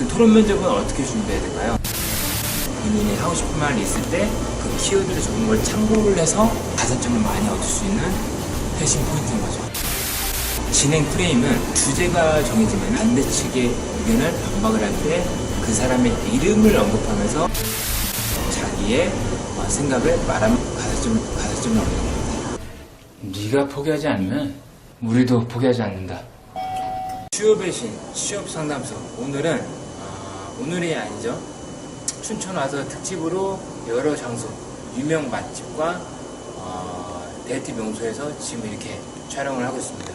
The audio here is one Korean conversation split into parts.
그 토론 면접은 어떻게 준비해야 될까요? 본인이 하고 싶은 말이 있을 때 그 키워드를 적은 걸 참고를 해서 가산점을 많이 얻을 수 있는 핵심 포인트인 거죠. 진행 프레임은 주제가 정해지면 반대 측의 의견을 반박을 할 때 그 사람의 이름을 언급하면서 자기의 어, 생각을 말하면 가산점을, 가산점을 얻는 겁니다. 네가 포기하지 않으면 우리도 포기하지 않는다. 취업의 신, 취업 상담소. 오늘은 어, 오늘이 아니죠. 춘천 와서 특집으로 여러 장소, 유명 맛집과 어, 데이트 명소에서 지금 이렇게 촬영을 하고 있습니다.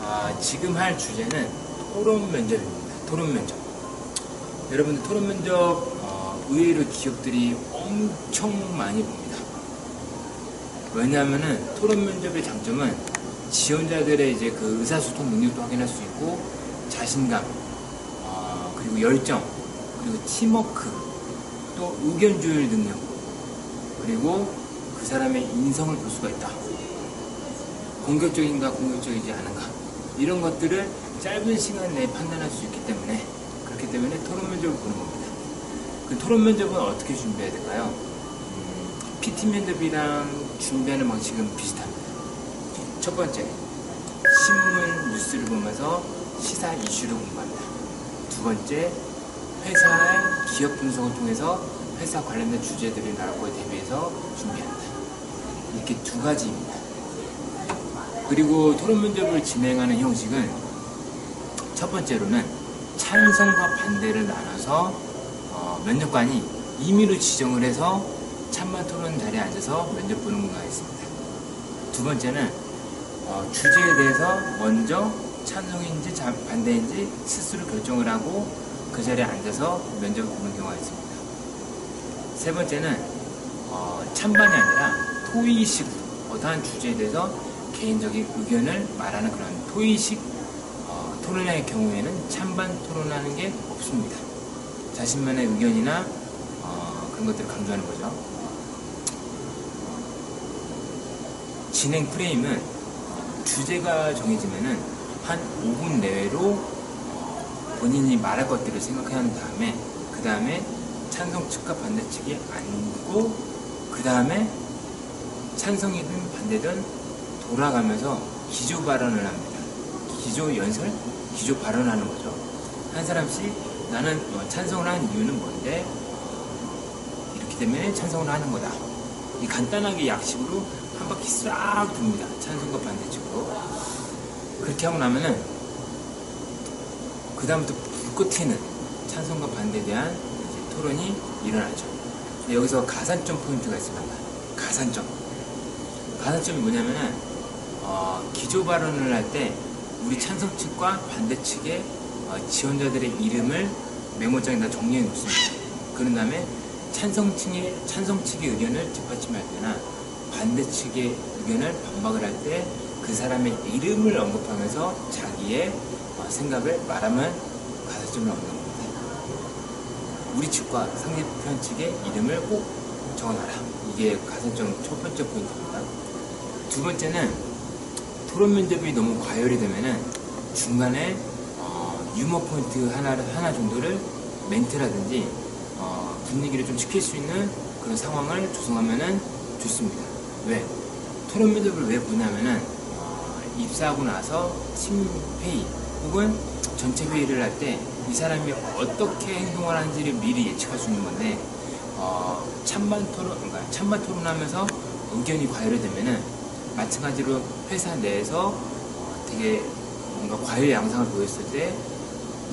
아, 지금 할 주제는 토론 면접입니다. 토론 면접. 여러분들 토론 면접 어, 의외로 기업들이 엄청 많이 봅니다. 왜냐하면은 토론 면접의 장점은 지원자들의 이제 그 의사소통 능력도 확인할 수 있고 자신감 어, 그리고 열정 그리고 팀워크 또 의견 조율 능력 그리고 그 사람의 인성을 볼 수가 있다. 공격적인가 공격적이지 않은가 이런 것들을 짧은 시간 내에 판단할 수 있기 때문에 그렇기 때문에 토론 면접을 보는 겁니다. 그 토론 면접은 어떻게 준비해야 될까요? 음, PT 면접이랑 준비하는 방식은 비슷합니다. 첫 번째, 신문 뉴스를 보면서 시사 이슈를 공부합니다. 두 번째, 회사의 기업 분석을 통해서 회사 관련된 주제들이 나올 거에 대비해서 준비합니다. 이렇게 두 가지입니다. 그리고 토론 면접을 진행하는 형식은 첫 번째로는 찬성과 반대를 나눠서 어, 면접관이 임의로 지정을 해서 찬반 토론 자리에 앉아서 면접 보는 경우가 있습니다. 두 번째는 어, 주제에 대해서 먼저 찬성인지 자- 반대인지 스스로 결정을 하고 그 자리에 앉아서 면접을 보는 경우가 있습니다. 세 번째는 어, 찬반이 아니라 토의식 어떠한 주제에 대해서 개인적인 의견을 말하는 그런 토의식 어, 토론의 경우에는 찬반 토론하는 게 없습니다. 자신만의 의견이나 어, 그런 것들을 강조하는 거죠. 진행 프레임은 어, 주제가 정해지면은 한 5분 내외로 어, 본인이 말할 것들을 생각한 다음에 그 다음에 찬성 측과 반대 측이 앉고 그 다음에 찬성이든 반대든 돌아가면서 기조 발언을 합니다. 기조 연설? 기조 발언하는 거죠. 한 사람씩 나는 어, 찬성을 하는 이유는 뭔데? 이렇기 때문에 찬성을 하는 거다. 이 간단하게 약식으로 한 바퀴 싹 돕니다. 찬성과 반대쪽으로. 그렇게 하고 나면은 그 다음부터 불꽃 튀는 찬성과 반대에 대한 토론이 일어나죠. 여기서 가산점 포인트가 있습니다. 가산점. 가산점이 뭐냐면은 어, 기조 발언을 할 때 우리 찬성 측과 반대 측의 어, 지원자들의 이름을 메모장에다 정리해 놓습니다. 그런 다음에 찬성 측의 찬성 측의 의견을 뒷받침할 때나 반대 측의 의견을 반박을 할때 그 사람의 이름을 언급하면서 자기의 어, 생각을 말하면 가산점을 얻는 겁니다. 우리 측과 상대편 측의 이름을 꼭 적어놔라. 이게 가산점 첫 번째 포인트입니다. 두 번째는 토론 면접이 너무 과열이 되면은 중간에 어, 유머 포인트 하나 하나 정도를 멘트라든지 어, 분위기를 좀 지킬 수 있는 그런 상황을 조성하면은 좋습니다. 왜? 토론 면접을 왜 보냐면은 어, 입사하고 나서 팀 회의 혹은 전체 회의를 할 때 이 사람이 어떻게 행동을 하는지를 미리 예측할 수 있는 건데 어, 찬반 토론, 그러니까 찬반 토론하면서 의견이 과열이 되면은 마찬가지로 회사 내에서 어, 되게 뭔가 과열 양상을 보였을 때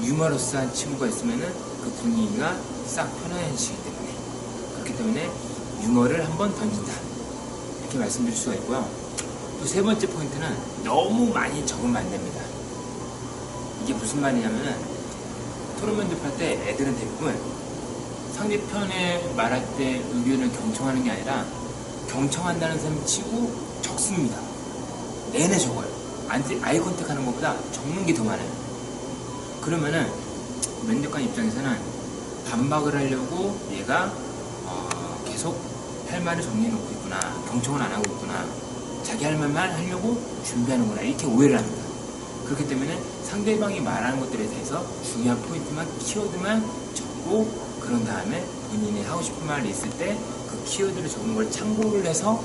유머러스한 친구가 있으면은 그 분위기가 싹 편안해지기 때문에 그렇기 때문에 유머를 한번 던진다 이렇게 말씀드릴 수가 있고요. 또세 번째 포인트는 너무 많이 적으면 안 됩니다. 이게 무슨 말이냐면은 토론 면접할 때 애들은 대부분 상대편에 말할 때 의견을 경청하는 게 아니라 경청한다는 사람 치고 적습니다. 내내 적어요. 아이 컨택 하는 것보다 적는 게 더 많아요. 그러면은 면접관 입장에서는 반박을 하려고 얘가 어, 계속 할 말을 정리해 놓고 있구나. 경청은 안 하고 있구나. 자기 할 말만 하려고 준비하는구나. 이렇게 오해를 합니다. 그렇기 때문에 상대방이 말하는 것들에 대해서 중요한 포인트만 키워드만 적고 그런 다음에 본인이 하고 싶은 말이 있을 때 그 키워드를 적은 걸 참고를 해서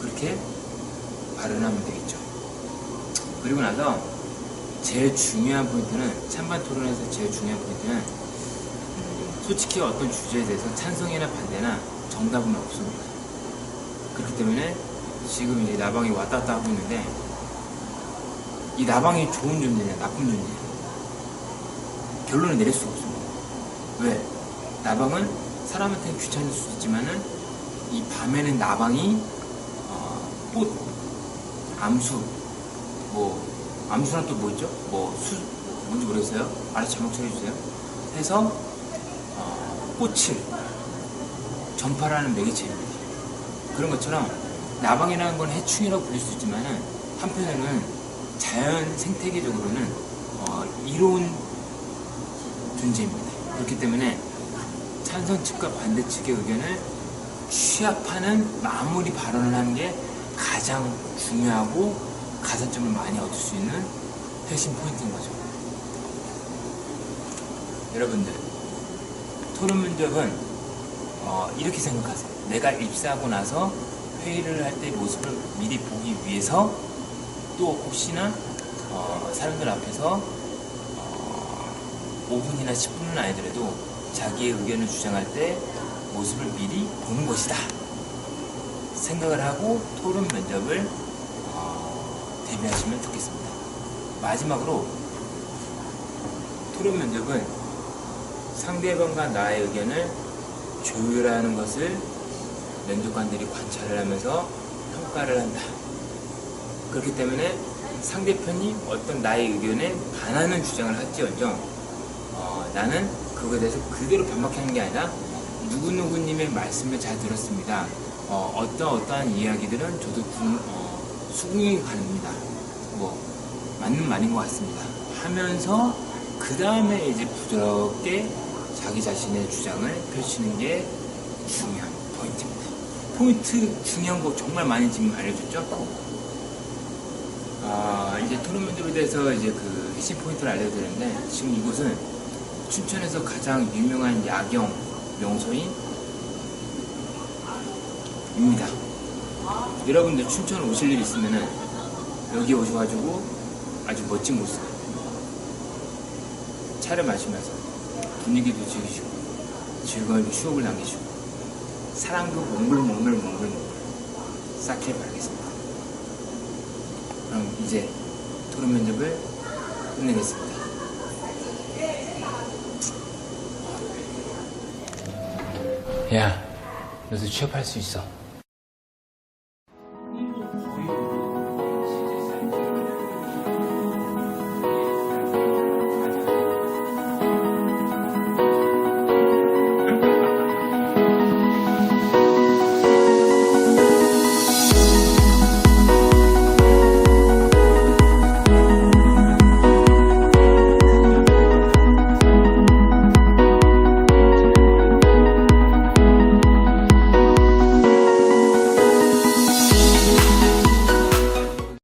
그렇게 발언하면 되겠죠. 그리고 나서 제일 중요한 포인트는 찬반 토론에서 제일 중요한 포인트는 음, 솔직히 어떤 주제에 대해서 찬성이나 반대나 정답은 없습니다. 그렇기 때문에 지금 이제 나방이 왔다 갔다 하고 있는데 이 나방이 좋은 존재냐 나쁜 존재냐 결론을 내릴 수가 없습니다. 왜? 나방은 사람한테는 귀찮을 수 있지만은 이 밤에는 나방이 어, 꽃, 암수, 뭐 암수랑 또 뭐 있죠? 뭐 수, 뭔지 모르겠어요. 알아서 제목 처리해주세요. 해서 어, 꽃을 전파라는 매개체입니다. 그런 것처럼 나방이라는 건 해충이라고 불릴 수 있지만은 한편으로는 자연 생태계적으로는 어, 이로운 존재입니다. 그렇기 때문에 찬성 측과 반대 측의 의견을 취합하는 마무리 발언을 하는 게 가장 중요하고 가산점을 많이 얻을 수 있는 핵심 포인트인 거죠. 여러분들 토론 면접은 어, 이렇게 생각하세요. 내가 입사하고 나서 회의를 할 때 모습을 미리 보기 위해서 또 혹시나 어, 사람들 앞에서 어, 5분이나 10분은 아니더라도 자기의 의견을 주장할 때 모습을 미리 보는 것이다. 생각을 하고 토론 면접을 어, 대비하시면 좋겠습니다. 마지막으로 토론 면접은 상대방과 나의 의견을 조율하는 것을 면접관들이 관찰을 하면서 평가를 한다. 그렇기 때문에 상대편이 어떤 나의 의견에 반하는 주장을 할지언정 어, 나는 그거에 대해서 그대로 반박하는 게 아니라 누구누구님의 말씀을 잘 들었습니다. 어, 떠 어떠한 이야기들은 저도 군- 어, 수긍이 가능합니다. 뭐 맞는 말인 것 같습니다. 하면서 그 다음에 이제 부드럽게 자기 자신의 주장을 펼치는 게 중요한 포인트입니다. 포인트 중요한 거 정말 많이 지금 알려줬죠? 아, 이제 토론 면접에 대해서 이제 그 핵심 포인트를 알려드렸는데 지금 이곳은 춘천에서 가장 유명한 야경 명소인 입니다. 여러분들 춘천 오실 일 있으면은 여기 오셔가지고 아주 멋진 모습 차를 마시면서 분위기도 즐기시고 즐거운 추억을 남기시고 사랑도 몽글몽글몽글 몽글 쌓길 바라겠습니다. 그럼 이제 토론 면접을 끝내겠습니다. 야, 너도 취업할 수 있어.